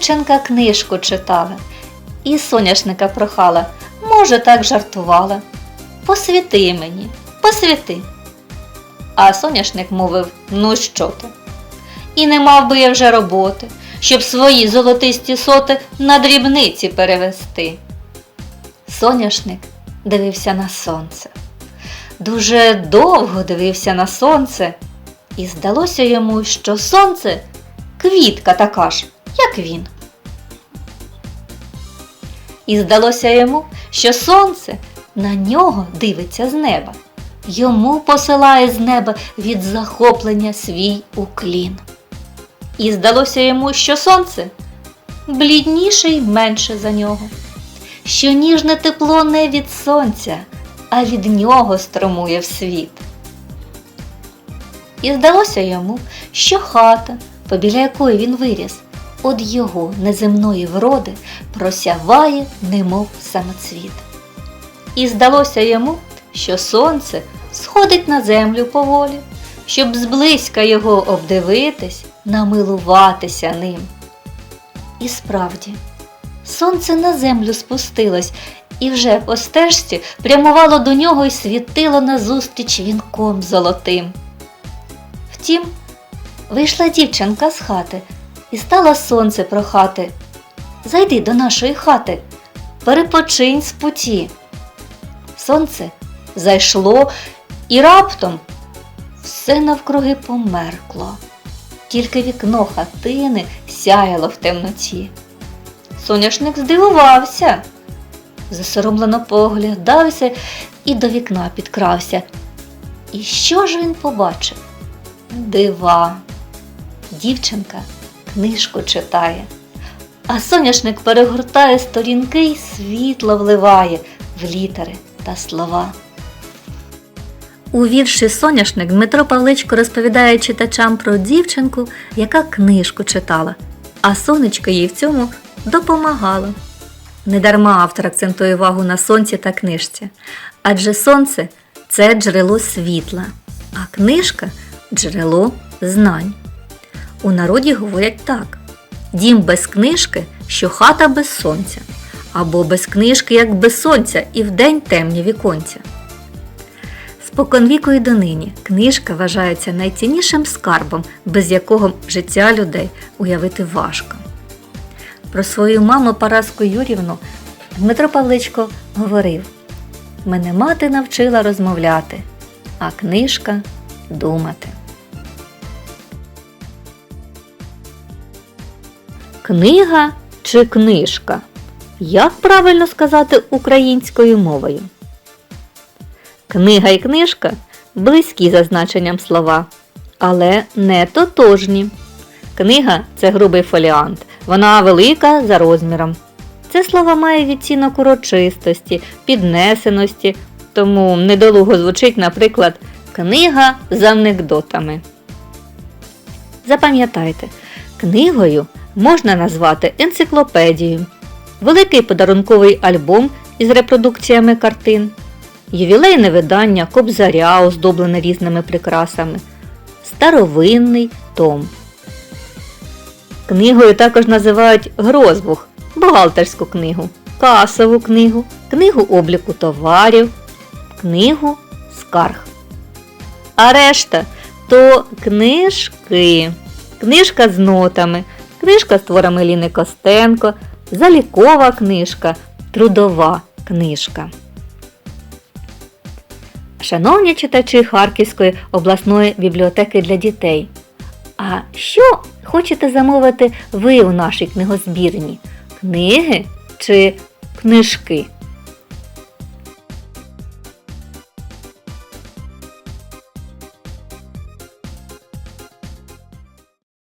дівчинка книжку читала і соняшника прохала, може, так жартувала. Посвіти мені, посвіти. А соняшник мовив: ну що ти? І не мав би я вже роботи, щоб свої золотисті соти на дрібниці перевести. Соняшник дивився на сонце. Дуже довго дивився на сонце, і здалося йому, що сонце квітка така ж, як він. І здалося йому, що сонце на нього дивиться з неба, йому посилає з неба від захоплення свій уклін. І здалося йому, що сонце блідніше й менше за нього, що ніжне тепло не від сонця, а від нього струмує в світ. І здалося йому, що хата, побіля якої він виріс, од його неземної вроди просяває, немов самоцвіт. І здалося йому, що сонце сходить на землю поволі, щоб зблизька його обдивитись, намилуватися ним. І справді, сонце на землю спустилось і вже по стежці прямувало до нього і світило назустріч вінком золотим. Втім, вийшла дівчинка з хати і стала сонце прохати. Зайди до нашої хати, перепочинь з путі. Сонце зайшло і раптом все навкруги померкло. Тільки вікно хатини сяяло в темноті. Соняшник здивувався, засоромлено поглядався і до вікна підкрався. І що ж він побачив? Дива. Дівчинка книжку читає, а соняшник перегортає сторінки й світло вливає в літери та слова. У вірші Соняшник Дмитро Павличко розповідає читачам про дівчинку, яка книжку читала, а сонечко їй в цьому допомагало. Недарма автор акцентує увагу на сонці та книжці, адже сонце це джерело світла, а книжка джерело знань. У народі говорять так: дім без книжки, що хата без сонця, або без книжки, як без сонця, і вдень темні віконця. Споконвіку і донині книжка вважається найціннішим скарбом, без якого життя людей уявити важко. Про свою маму Параску Юрівну Дмитро Павличко говорив: Мене мати навчила розмовляти, а книжка думати. Книга чи книжка? Як правильно сказати українською мовою? Книга і книжка близькі за значенням слова, але не тотожні. Книга це грубий фоліант, вона велика за розміром. Це слово має відтінок урочистості, піднесеності, тому недолуго звучить, наприклад, книга з анекдотами. Запам'ятайте, книгою можна назвати енциклопедію, великий подарунковий альбом із репродукціями картин, ювілейне видання кобзаря, оздоблене різними прикрасами, старовинний том. Книгою також називають грозбух, бухгалтерську книгу, касову книгу, книгу обліку товарів, книгу скарг. А решта то книжки, книжка з нотами, книжка з творами Ліни Костенко, залікова книжка, трудова книжка. Шановні читачі Харківської обласної бібліотеки для дітей. А що хочете замовити ви у нашій книгозбірні? Книги чи книжки?